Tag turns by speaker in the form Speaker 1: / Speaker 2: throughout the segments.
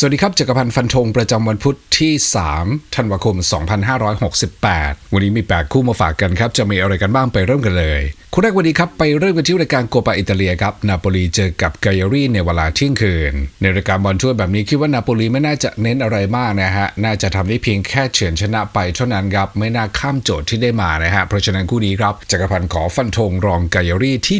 Speaker 1: สวัสดีครับจักรพันธ์ฟันธงประจำวันพุธที่ 3 ธันวาคม 2568 วันนี้มี 8 คู่มาฝากกันครับ จะมีอะไรกันบ้างไปเริ่มกันเลย คู่แรกวันนี้ครับไปเริ่มกันที่รายการโกปาอิตาเลียครับ นาโปลีเจอกับไกยรีในเวลาเที่ยงคืน ในรายการบอลถ้วยแบบนี้คิดว่านาโปลีไม่น่าจะเน้นอะไรมากนะฮะ น่าจะทำได้เพียงแค่เฉือนชนะไปเท่านั้นครับ ไม่น่าข้ามโจทย์ที่ได้มานะฮะ เพราะฉะนั้นคู่นี้ครับจักรพันธ์ขอฟันธงรองไกยรีที่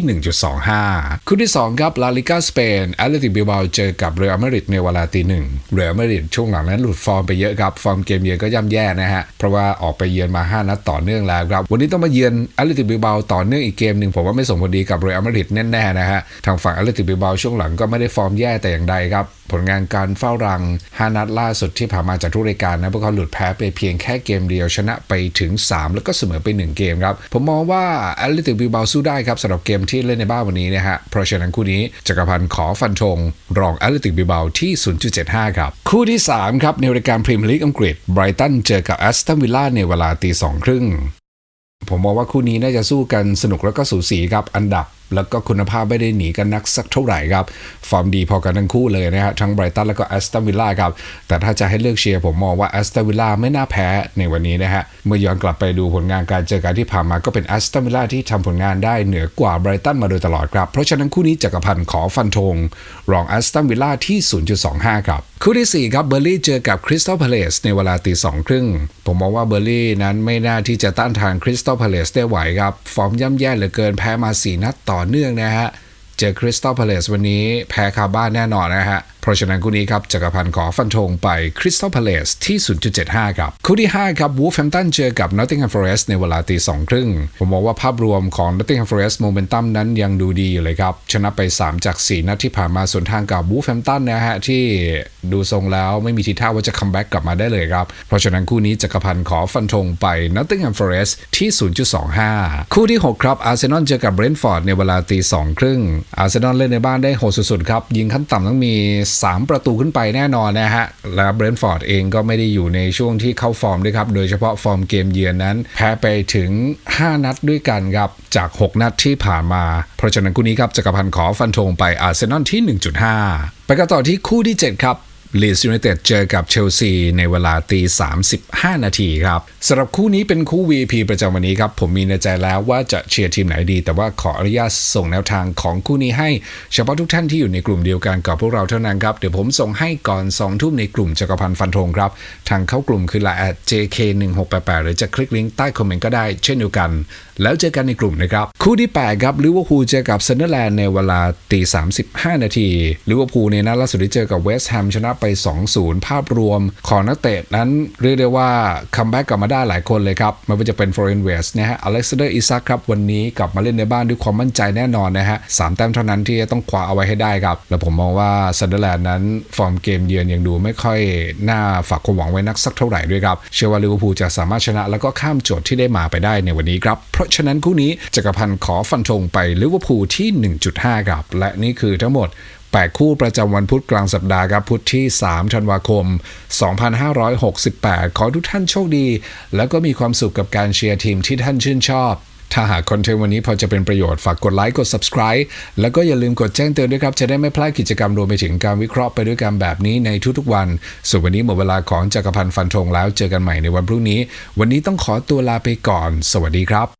Speaker 1: 1.25 คู่ที่สองครับลาลิกาสเปนแอตเลติกบิลบาเจอกับเรอัลมาดริดในเวลาตีหนึ่งเรอัลมาดริดช่วงหลังนั้นหลุดฟอร์มไปเยอะครับ ฟอร์มเกมเยือนก็ย่ำแย่นะฮะ เพราะว่าออกไปเยือนมา 5 นัดต่อเนื่องแล้วครับ วันนี้ต้องมาเยือนแอตเลติบิเบาต่อเนื่องอีกเกมหนึ่งผมว่าไม่ส่งผลดีกับเรอัลมาดริดแน่ๆนะฮะ ทางฝั่งแอตเลติบิเบาช่วงหลังก็ไม่ได้ฟอร์มแย่แต่อย่างใดครับ ผลงานการเฝ้ารัง 5 นัดล่าสุดที่ผ่านมาจากทุกรายการนะพวกเขาหลุดแพ้ไปเพียงแค่เกมเดียวชนะไปถึง 3 แล้วก็เสมอไป 1 เกมครับ ผมมองว่าแอตเลติกบิลบาสู้ได้ครับสำหรับเกมที่เล่นในบ้านวันนี้นะฮะเพราะฉะนั้นคู่นี้จักรพันธ์ขอฟันธงรองแอตเลติกบิลบาที่ 0.75 ครับ คู่ที่ 3 ครับในรายการพรีเมียร์ลีกอังกฤษไบรตันเจอกับแอสตันวิลล่าในเวลาตีสองครึ่งผมมองว่าคู่นี้น่าจะสู้กันสนุกแล้วก็สูสีครับอันดับ แล้วก็คุณภาพไม่ได้หนีกันนักสักเท่าไหร่ครับ ฟอร์มดีพอกันทั้งคู่เลยนะฮะทั้งไบรตันแล้วก็แอสตันวิลล่าครับ แต่ถ้าจะให้เลือกเชียร์ผมมองว่าแอสตันวิลล่าไม่น่าแพ้ในวันนี้นะฮะ เมื่อย้อนกลับไปดูผลงานการเจอกันที่ผ่านมาก็เป็นแอสตันวิลล่าที่ทำผลงานได้เหนือกว่าไบรตันมาโดยตลอดครับ เพราะฉะนั้นคู่นี้จักรพันธ์ขอฟันธงรองแอสตันวิลล่าที่ 0.25 ครับคู่ที่ 4 ครับเบอร์ลี่เจอกับคริสตัลพาเลสในเวลาตีสองครึ่งผมมองว่าเบอร์ลี่นั้นไม่น่าที่จะต้านทานคริสตัลพาเลสได้ไหวครับฟอร์มย่ำแย่เหลือเกินแพ้มา 4 นัดต่อ่อเนื่องนะฮะ เจอคริสตัลพาเลสวันนี้แพ้คาบ้านแน่นอนนะฮะเพราะฉะนั้นคู่นี้ครับจักรพันธ์ขอฟันธงไปคริสตัลพาเลสที่ 0.75 ครับคู่ที่ 5 ครับวูฟแฮมตันเจอกับ Nottingham Forest ในเวลาตีสองครึ่งผมมองว่าภาพรวมของ Nottingham Forest โมเมนตัมนั้นยังดูดีอยู่เลยครับ ชนะไป 3 จาก 4 นัดที่ผ่านมาส่วนทางกับวูฟแฮมตันนะฮะที่ดูทรงแล้วไม่มีทีท่าว่าจะคัมแบ็กกลับมาได้เลยครับ เพราะฉะนั้นคู่นี้จักรพันธ์ขอฟันธงไป Nottingham Forest ที่ 0.25 คู่ที่ 6 ครับอาร์เซนอลเจอกับเบรนท์ฟอร์ดในเวลาตีสองครึ่งอาร์เซนอลเล่นในบ้านได้โหดสุดๆครับยิงขั้นต่ำต้องมี3 ประตูขึ้นไปแน่นอนนะฮะ และเบรนท์ฟอร์ดเองก็ไม่ได้อยู่ในช่วงที่เข้าฟอร์มด้วยครับ โดยเฉพาะฟอร์มเกมเยือนนั้น แพ้ไปถึง 5 นัดด้วยกันครับ จาก 6 นัดที่ผ่านมา เพราะฉะนั้นคู่นี้ครับจักรพันธ์ขอฟันธงไปอาร์เซนอลที่ 1.5 ไปกันต่อที่คู่ที่ 7 ครับ ลีสยูไนเต็ดเจอกับเชลซีในเวลาตี 35 นาทีครับสำหรับคู่นี้เป็นคู่ VP ประจำวันนี้ครับ ผมมีในใจแล้วว่าจะเชียร์ทีมไหนดี แต่ว่าขออนุญาตส่งแนวทางของคู่นี้ให้เฉพาะทุกท่านที่อยู่ในกลุ่มเดียวกันกับพวกเราเท่านั้นครับ เดี๋ยวผมส่งให้ก่อน 2 ทุ่มในกลุ่มจักรพันธ์ฟันธงครับ ทางเข้ากลุ่มคือละแอด JK1688 หรือจะคลิกลิงก์ใต้คอมเมนต์ก็ได้เช่นเดียวกัน แล้วเจอกันในกลุ่มนะครับคู่ที่8ครับลิเวอร์พูลเจอกับเซนเดอร์แลนด์ในเวลาตี35นาทีลิเวอร์พูลในนัดล่าสุดที่เจอกับเวสต์แฮมชนะไป 2-0 ภาพรวมของนักเตะนั้นเรียกได้ว่าคัมแบ็กกลับมาได้หลายคนเลยครับไม่ว่าจะเป็นฟอร์เรนเวสนะฮะอเล็กซานเดอร์อิซักครับวันนี้กลับมาเล่นในบ้านด้วยความมั่นใจแน่นอนนะฮะสามแต้มเท่านั้นที่จะต้องคว้าเอาไว้ให้ได้ครับ และผมมองว่าเซนเดอร์แลนด์นั้น ฟอร์มเกมเยือนยังดูไม่ค่อยน่าฝากความหวังไว้นักสักเท่าไหร่ด้วยครับเชื่อว่าลิเวอร์พูลจะสามารถชนะแล้วก็ข้ามโจทย์ที่ได้มาไปได้ในวันนี้ครับเพราะฉะนั้นคู่นี้จักรพันธ์ขอฟันธงไปลิเวอร์พูลที่ 1.5 ครับ และนี่คือทั้งหมด 8 คู่ประจำวันพุธกลางสัปดาห์ครับพุธที่ 3 ธันวาคม 2568 ขอทุกท่านโชคดี แล้วก็มีความสุขกับการเชียร์ทีมที่ท่านชื่นชอบถ้าหากคอนเทนต์วันนี้พอจะเป็นประโยชน์ฝากกดไลค์กด subscribe แล้วก็อย่าลืมกดแจ้งเตือนด้วยครับ จะได้ไม่พลาดกิจกรรมรวมไปถึงการวิเคราะห์ไปด้วยกันแบบนี้ในทุกๆวัน ส่วนวันนี้หมดเวลาของจักรพันธ์ฟันธงแล้วเจอกันใหม่ในวันพรุ่งนี้ วันนี้ต้องขอตัวลาไปก่อน สวัสดีครับ